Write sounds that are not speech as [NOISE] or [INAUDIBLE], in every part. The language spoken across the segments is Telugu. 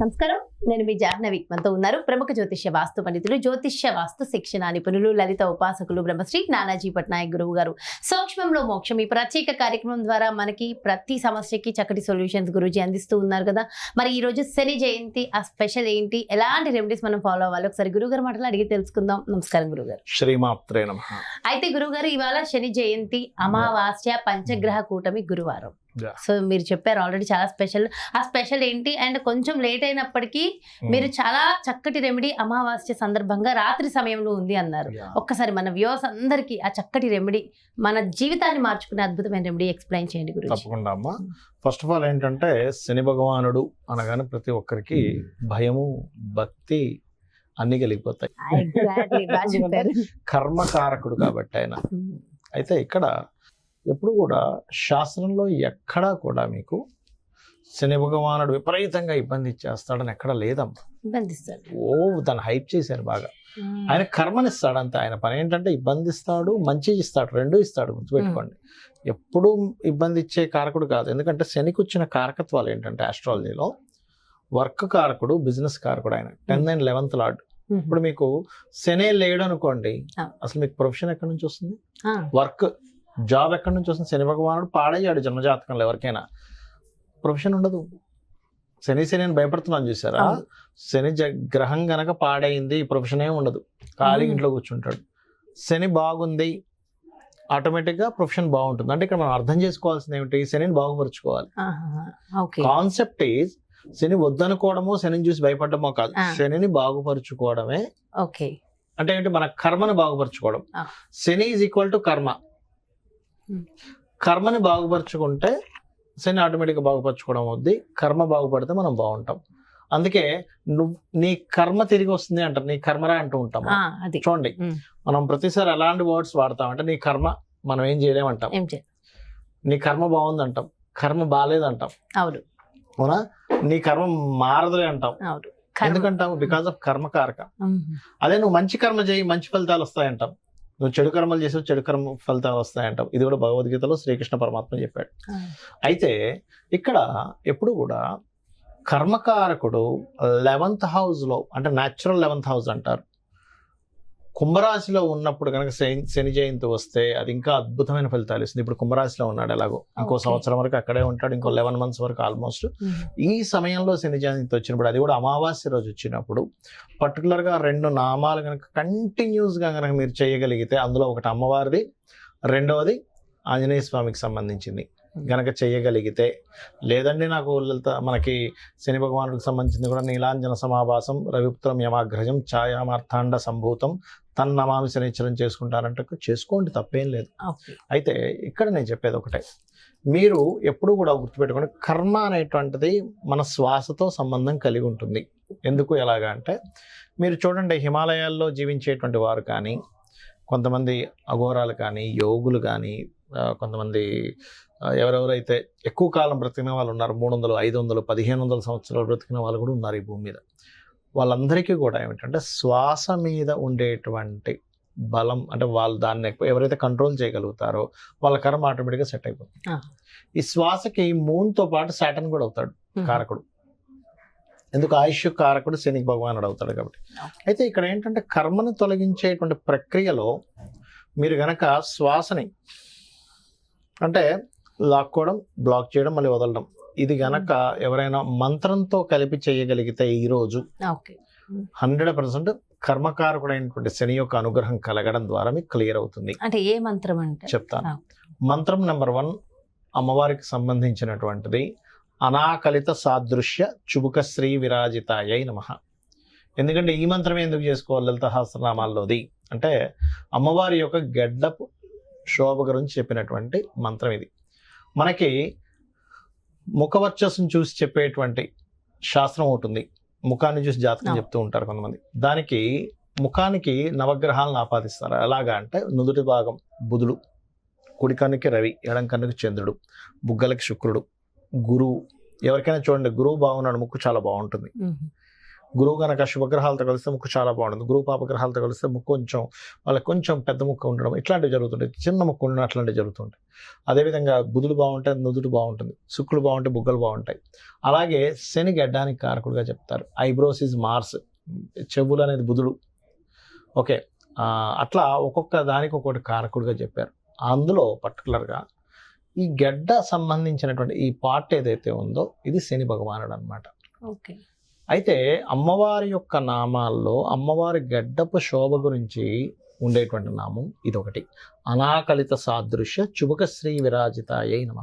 నమస్కారం. నేను మీ జాహ్నవి మనతో ఉన్నారు. ప్రముఖ జ్యోతిష్య వాస్తు పండితులు జ్యోతిష్య వాస్తు శిక్షణ నిపుణులు లలిత ఉపాసకులు బ్రహ్మశ్రీ నానాజీ పట్నాయక్ గురువు గారు. సూక్ష్మంలో మోక్షం ఈ ప్రత్యేక కార్యక్రమం ద్వారా మనకి ప్రతి సమస్యకి చక్కటి సొల్యూషన్స్ గురుజీ అందిస్తూ ఉన్నారు కదా. మరి ఈ రోజు శని జయంతి ఆ స్పెషల్ ఏంటి? ఎలాంటి రెమెడీస్ మనం ఫాలో అవ్వాలి? ఒకసారి గురుగారు మాటలు అడిగి తెలుసుకుందాం. నమస్కారం గురుగారు శ్రీమాత్రే నమ. అయితే గురుగారు ఇవాళ శని జయంతి అమావాస్య పంచగ్రహ కూటమి గురువారం. సో మీరు చెప్పారు ఆల్రెడీ చాలా స్పెషల్. ఆ స్పెషల్ ఏంటి? అండ్ కొంచెం లేట్ అయినప్పటికీ మీరు చాలా చక్కటి రెమెడీ అమావాస్య సందర్భంగా రాత్రి సమయంలో ఉంది అన్నారు. ఒక్కసారి మన వ్యూవర్స్ అందరికీ ఆ చక్కటి రెమెడీ మన జీవితాన్ని మార్చుకునే అద్భుతమైన రెమెడీ ఎక్స్ప్లెయిన్ చేయండి గురించి తప్పకుండా అమ్మా. ఫస్ట్ ఆఫ్ ఆల్ ఏంటంటే శని భగవానుడు అనగానే ప్రతి ఒక్కరికి భయము భక్తి అన్ని కలిగిపోతాయి. [LAUGHS] కర్మకారకుడు కాబట్టి ఆయన అయితే ఇక్కడ ఎప్పుడు కూడా శాస్త్రంలో ఎక్కడా కూడా మీకు శని భగవానుడు విపరీతంగా ఇబ్బంది చేస్తాడని ఎక్కడ లేదమ్మా. ఓ దాన్ని హైప్ చేశారు బాగా. ఆయన కర్మనిస్తాడు అంతే. ఆయన పని ఏంటంటే ఇబ్బంది ఇస్తాడు మంచి ఇస్తాడు రెండు ఇస్తాడు గుర్తుపెట్టుకోండి. ఎప్పుడు ఇబ్బంది ఇచ్చే కారకుడు కాదు. ఎందుకంటే శనికి వచ్చిన కారకత్వాలు ఏంటంటే ఆస్ట్రాలజీలో వర్క్ కారకుడు బిజినెస్ కారకుడు ఆయన. టెన్త్ అండ్ లెవెన్త్ లార్డ్ ఇప్పుడు మీకు శనే లేడు అనుకోండి. అసలు మీకు ప్రొఫెషన్ ఎక్కడి నుంచి వస్తుంది? వర్క్ జాబ్ ఎక్కడి నుంచి వస్తుంది? శని భగవానుడు పాడేయాడు జన్మజాతకంలో ఎవరికైనా. ప్రొఫెషన్ ఉండదు. శని శని అని భయపడుతున్నాను చూసారా. శని జ గ్రహం గనక పాడైంది ప్రొఫెషన్ ఏ ఉండదు ఖాళీ. ఇంట్లో కూర్చుంటాడు. శని బాగుంది ఆటోమేటిక్గా ప్రొఫెషన్ బాగుంటుంది. అంటే ఇక్కడ మనం అర్థం చేసుకోవాల్సింది ఏమిటి? శనిని బాగుపరుచుకోవాలి. కాన్సెప్ట్ ఈజ్ శని వద్దనుకోవడమో శనిని చూసి భయపడమో కాదు. శనిని బాగుపరుచుకోవడమే. ఓకే. అంటే ఏంటి? మన కర్మను బాగుపరచుకోవడం. Shani is equal to karma. కర్మని బాగుపరచుకుంటే శని ఆటోమేటిక్గా బాగుపరచుకోవడం అవుద్ది. కర్మ బాగుపడితే మనం బాగుంటాం. అందుకే నువ్వు నీ కర్మ తిరిగి వస్తుంది అంటారు. నీ కర్మరా అంటూ ఉంటాం చూడండి. Hmm. మనం ప్రతిసారి ఎలాంటి వర్డ్స్ వాడతాం అంటే నీ కర్మ మనం ఏం చేయలేమంటాం. నీ కర్మ బాగుందంటాం. కర్మ బాగాలేదంటాం. అవును. అవునా? నీ కర్మ మారదులే అంటాం. అవును. కర్మ. ఎందుకంటాం బికాస్ ఆఫ్ కర్మకారక. మ్మ్. అదే నువ్వు మంచి కర్మ చేయి మంచి ఫలితాలు వస్తాయంటాం. నువ్వు చెడు కర్మలు చేసావు చెడు కర్మ ఫలితాలు వస్తాయంటాం ఇది కూడా భగవద్గీతలో శ్రీకృష్ణ పరమాత్మ చెప్పాడు. అయితే ఇక్కడ ఎప్పుడు కూడా కర్మకారకుడు లెవెంత్ హౌస్లో అంటే న్యాచురల్ లెవెంత్ హౌస్ అంటారు. కుంభరాశిలో ఉన్నప్పుడు కనుక శని శని జయంతి వస్తే అది ఇంకా అద్భుతమైన ఫలితాలు ఇస్తుంది. ఇప్పుడు కుంభరాశిలో ఉన్నాడు ఎలాగో. ఇంకో. సంవత్సరం వరకు అక్కడే ఉంటాడు. ఇంకో లెవెన్ మంత్స్ వరకు ఆల్మోస్ట్. ఈ సమయంలో శని జయంతి వచ్చినప్పుడు అది కూడా అమావాస్య రోజు వచ్చినప్పుడు పర్టికులర్గా రెండు నామాలు కనుక కంటిన్యూస్గా కనుక మీరు చేయగలిగితే అందులో ఒకటి అమ్మవారిది రెండవది ఆంజనేయ స్వామికి సంబంధించింది. గనక చేయగలిగితే లేదండి నాకు మనకి శని భగవానుడికి సంబంధించింది కూడా నీలాంజన సమాభాసం రవిపుత్రం యమాగ్రజం ఛాయామార్థాండ సంభూతం తన్నమామి శనిచ్చరం చేసుకుంటారంటే చేసుకోండి తప్పేం లేదు. అయితే ఇక్కడ నేను చెప్పేది ఒకటే. మీరు ఎప్పుడు కూడా గుర్తుపెట్టుకోండి కర్మ అనేటువంటిది మన శ్వాసతో సంబంధం కలిగి ఉంటుంది. ఎందుకు ఎలాగా అంటే మీరు చూడండి హిమాలయాల్లో జీవించేటువంటి వారు కానీ కొంతమంది అఘోరాలు కానీ యోగులు కానీ కొంతమంది ఎవరెవరైతే ఎక్కువ కాలం బ్రతికిన వాళ్ళు ఉన్నారు మూడు వందలు ఐదు వందలు పదిహేను వందల సంవత్సరాలు బ్రతికిన వాళ్ళు కూడా ఉన్నారు ఈ భూమి మీద. వాళ్ళందరికీ కూడా ఏమిటంటే శ్వాస మీద ఉండేటువంటి బలం అంటే వాళ్ళు దాన్ని ఎక్కువ ఎవరైతే కంట్రోల్ చేయగలుగుతారో వాళ్ళ కర్మ ఆటోమేటిక్గా సెట్ అయిపోతుంది. ఈ శ్వాసకి మూన్తో పాటు సాటన్ కూడా అవుతాడు. కారకుడు ఎందుకు ఆయుష్ కారకుడు శని భగవానుడు అవుతాడు కాబట్టి. అయితే ఇక్కడ ఏంటంటే కర్మను తొలగించేటువంటి ప్రక్రియలో మీరు గనక శ్వాసని అంటే లాక్కోవడం బ్లాక్ చేయడం మళ్ళీ వదలడం ఇది గనక ఎవరైనా మంత్రంతో కలిపి చేయగలిగితే ఈ రోజు ఓకే. హండ్రెడ్ పర్సెంట్ కర్మకారకుడైనటువంటి శని యొక్క అనుగ్రహం కలగడం ద్వారా మీకు క్లియర్ అవుతుంది. అంటే ఏ మంత్రం అంటే? చెప్తాను. మంత్రం నెంబర్ వన్ అమ్మవారికి సంబంధించినటువంటిది అనాకలిత సాదృశ్య చుబుక శ్రీ విరాజితాయై నమ. ఎందుకంటే ఈ మంత్రం ఎందుకు చేసుకోవాలి లలిత సహస్రనామాల్లోది? అంటే అమ్మవారి యొక్క గడ్డపు శోభ గురించి చెప్పినటువంటి మంత్రం ఇది. మనకి ముఖవర్చస్సును చూసి చెప్పేటువంటి శాస్త్రం ఒకటి ఉంది. ముఖాన్ని చూసి జాతకం. చెప్తూ ఉంటారు కొంతమంది. దానికి ముఖానికి నవగ్రహాలను ఆపాదిస్తారు. ఎలాగా అంటే నుదుటి భాగం బుధుడు కుడి కన్నుకి రవి ఎడం కన్నుకి చంద్రుడు బుగ్గలకి శుక్రుడు గురువు. ఎవరికైనా చూడండి గురువు బాగున్నాడు ముక్కు చాలా బాగుంటుంది. గురువు కనుక శుభగ్రహాలతో కలిస్తే ముక్కు చాలా బాగుంటుంది. గురువు పాపగ్రహాలతో కలిస్తే ముక్కు కొంచెం వాళ్ళకి కొంచెం పెద్ద ముక్కు ఉండడం ఇట్లాంటివి జరుగుతుంటాయి. చిన్న ముక్కు ఉండడం అట్లాంటివి జరుగుతుంటాయి. అదేవిధంగా బుధుడు బాగుంటే నుదుడు బాగుంటుంది. శుక్రుడు బాగుంటే బుగ్గలు బాగుంటాయి. అలాగే శని గడ్డానికి కారకుడుగా చెప్తారు. ఐబ్రోస్ ఈజ్ మార్స్ చెవులు అనేది బుధుడు. ఓకే. అట్లా ఒక్కొక్క దానికి ఒక్కొక్కటి కారకుడుగా చెప్పారు. అందులో పర్టికులర్గా ఈ గడ్డ సంబంధించినటువంటి ఈ పార్ట్ ఏదైతే ఉందో ఇది శని భగవానుడు అనమాట ఓకే. అయితే అమ్మవారి యొక్క నామాల్లో అమ్మవారి గడ్డపు శోభ గురించి ఉండేటువంటి నామం ఇదొకటి. అనాకలిత సాదృశ్య చుబక శ్రీ విరాజితాయై నమ.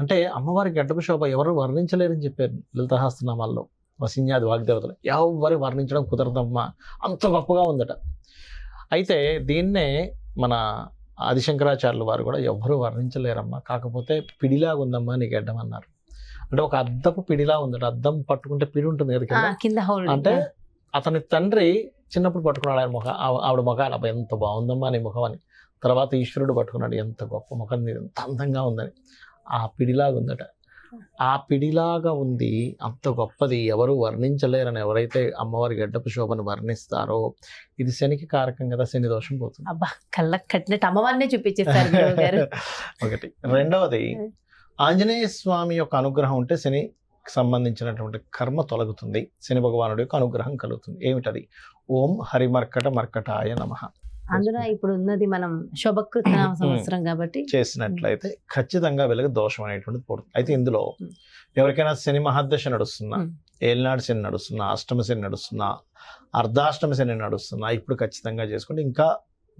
అంటే అమ్మవారి గడ్డపు శోభ ఎవరు వర్ణించలేరని చెప్పారు లలితహాస్తనామాల్లో వసిన్యాది వాగ్దేవతలు. ఎవరు వర్ణించడం కుదరదమ్మా. అంత గొప్పగా ఉందట. అయితే దీన్నే మన ఆదిశంకరాచార్యుల వారు కూడా ఎవరు వర్ణించలేరమ్మా. కాకపోతే పిడిలాగా ఉందమ్మా నీ గడ్డమన్నారు. అంటే ఒక అద్దపు పిడిలా ఉందట. అద్దం పట్టుకుంటే పిడి ఉంటుంది కదా అంటే అతని తండ్రి చిన్నప్పుడు పట్టుకున్నాడు ఆయన ముఖం. ఆవ- ఆవిడ ముఖాలు అబ్బా ఎంత బాగుందమ్మా నీ ముఖం అని. తర్వాత ఈశ్వరుడు పట్టుకున్నాడు. ఎంత గొప్ప ముఖం ఎంత అందంగా ఉందని. ఆ పిడిలాగా ఉందట. ఆ పిడిలాగా ఉంది. అంత గొప్పది. ఎవరు వర్ణించలేరని ఎవరైతే అమ్మవారి గడ్డపు శోభను వర్ణిస్తారో ఇది శనికి కారకం కదా శని దోషం పోతుంది. అబ్బా కళ్ళకి కట్టినట్టు అమ్మవారినే చూపించేస్తారు [LAUGHS] ఒకటి. రెండవది ఆంజనేయ స్వామి యొక్క అనుగ్రహం ఉంటే శని సంబంధించినటువంటి కర్మ తొలగుతుంది. శని భగవానుడి యొక్క అనుగ్రహం కలుగుతుంది. ఏమిటది? ఓం హరిమర్కట మర్కటాయ నమ. అందులో ఇప్పుడు ఉన్నది మనం శుభకృత సంవత్సరం కాబట్టి చేసినట్లయితే ఖచ్చితంగా వెలుగు దోషం అనేటువంటిది పోతుంది అయితే ఇందులో. ఎవరికైనా శని మహాదశ నడుస్తున్నా. ఏలినాడు శని నడుస్తున్నా అష్టమ శని నడుస్తున్నా అర్ధాష్టమ శని నడుస్తున్నా ఇప్పుడు ఖచ్చితంగా చేసుకుంటే ఇంకా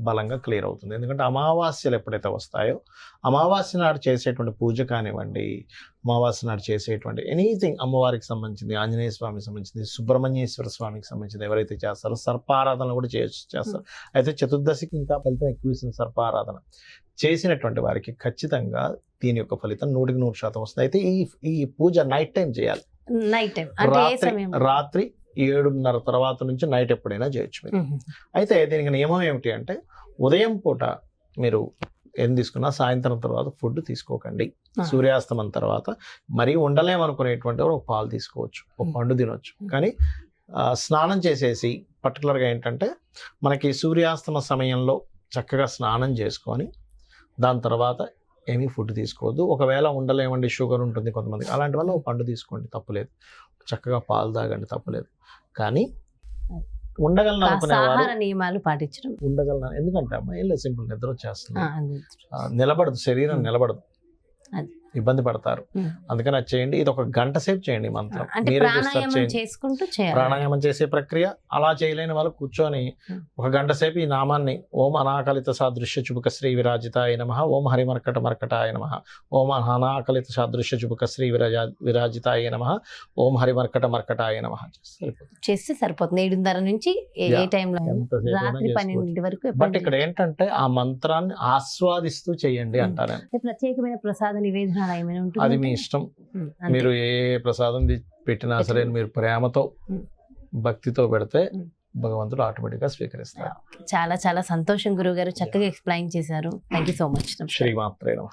బలంగా క్లియర్ అవుతుంది. ఎందుకంటే అమావాస్యలు ఎప్పుడైతే వస్తాయో అమావాస్య నాడు చేసేటువంటి పూజ కానివ్వండి అమావాస్య నాడు చేసేటువంటి ఎనీథింగ్ అమ్మవారికి సంబంధించింది ఆంజనేయ స్వామికి సంబంధించింది సుబ్రహ్మణ్యేశ్వర స్వామికి సంబంధించింది ఎవరైతే చేస్తారో సర్పారాధన కూడా చేయొచ్చు చేస్తారు. అయితే చతుర్దశికి ఇంకా ఫలితం ఎక్కువ ఇస్తుంది సర్పారాధన. చేసినటువంటి వారికి ఖచ్చితంగా దీని యొక్క ఫలితం నూటికి నూరు శాతం వస్తుంది. అయితే ఈ ఈ పూజ నైట్ టైం చేయాలి. నైట్ టైం రాత్రి ఏడున్నర తర్వాత నుంచి నైట్ ఎప్పుడైనా చేయొచ్చు మీరు. అయితే దీనికి నియమం ఏమిటి అంటే ఉదయం పూట మీరు ఏం తీసుకున్నా సాయంత్రం తర్వాత ఫుడ్ తీసుకోకండి. సూర్యాస్తమం తర్వాత మరీ ఉండలేమనుకునేటువంటి ఒక పాలు తీసుకోవచ్చు ఒక. పండు తినొచ్చు. కానీ స్నానం చేసేసి పర్టికులర్గా ఏంటంటే మనకి సూర్యాస్తమ సమయంలో చక్కగా స్నానం చేసుకొని దాని తర్వాత ఏమీ ఫుడ్ తీసుకోవద్దు ఒకవేళ ఉండలేమండి షుగర్ ఉంటుంది కొంతమందికి అలాంటి వల్ల ఒక పండు తీసుకోండి తప్పులేదు చక్కగా పాలు తాగండి తప్పులేదు. కానీ ఉండగలను ఆహార నియమాలు పాటించడం. ఉండగలను ఎందుకంటే అమ్మ ఏం లేదు సింపుల్ నిద్ర వచ్చేస్తుంది. నిలబడదు శరీరం. నిలబడదు. అది. ఇబ్బంది పడతారు. అందుకని అది చేయండి. ఇది ఒక గంట సేపు చేయండి మంత్రం. మీరే ప్రాణాయామం చేసుకుంటూ చేసే ప్రక్రియ అలా చేయలేని వాళ్ళు కూర్చొని. ఒక గంట సేపు ఈ నామాన్ని ఓం అనాకలిత సాదృశ్య చుబుక శ్రీ విరాజితాయ నమ. ఓం హరిమర్కట మర్కటాయ నమ. ఓం అనాకలిత సాదృశ్య చుబుక శ్రీ విరాజ విరాజితాయ నమ. ఓం హరిమర్కట మర్కటాయ నమ. చేస్తే సరిపోతుంది. ఏడున్నర నుంచి ఏ-. టైంలో రాత్రి వరకు బట్ ఇక్కడ ఏంటంటే ఆ మంత్రాన్ని ఆస్వాదిస్తూ చేయండి. అంటారు అంటే ప్రత్యేకమైన ప్రసాద నివేదన ఏమైనా ఉంటుంది అది మీ ఇష్టం. మీరు ఏ ప్రసాదం పెట్టినా సరే. మీరు ప్రేమతో. భక్తితో పెడితే. భగవంతుడు ఆటోమేటిక్గా స్వీకరిస్తారు చాలా చాలా సంతోషం గురువు గారు చక్కగా ఎక్స్ప్లెయిన్ చేశారు థ్యాంక్ యూ సో మచ్ శ్రీమాత్రే నమః.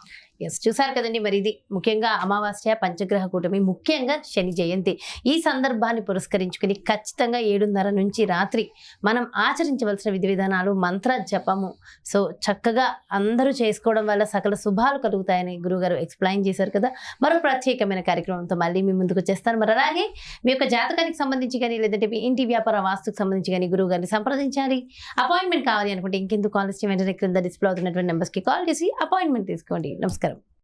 ఎస్ చూసారు కదండి. మరి ఇది ముఖ్యంగా అమావాస్య పంచగ్రహ కూటమి ముఖ్యంగా శని జయంతి. ఈ సందర్భాన్ని పురస్కరించుకుని ఖచ్చితంగా ఏడున్నర నుంచి రాత్రి మనం ఆచరించవలసిన విధి విధానాలు మంత్ర జపము. సో చక్కగా అందరూ చేసుకోవడం వల్ల సకల శుభాలు కలుగుతాయని గురుగారు ఎక్స్ప్లెయిన్ చేశారు కదా. మరో ప్రత్యేకమైన కార్యక్రమంతో మళ్ళీ మీ ముందుకు వచ్చేస్తాను. మరి అలాగే మీ యొక్క జాతకానికి సంబంధించి కానీ లేదంటే మీ ఇంటి వ్యాపార వాస్తుకు సంబంధించి కానీ గురువు గారిని సంప్రదించాలి. అపాయింట్మెంట్ కావాలి అనుకుంటే ఇంకెందుకు కాల్ చేసి వెంటనే క్రింద డిస్ప్లే అవుతున్నటువంటి నెంబర్స్కి కాల్ చేసి అపాయింట్మెంట్ తీసుకోండి. నమస్కారం.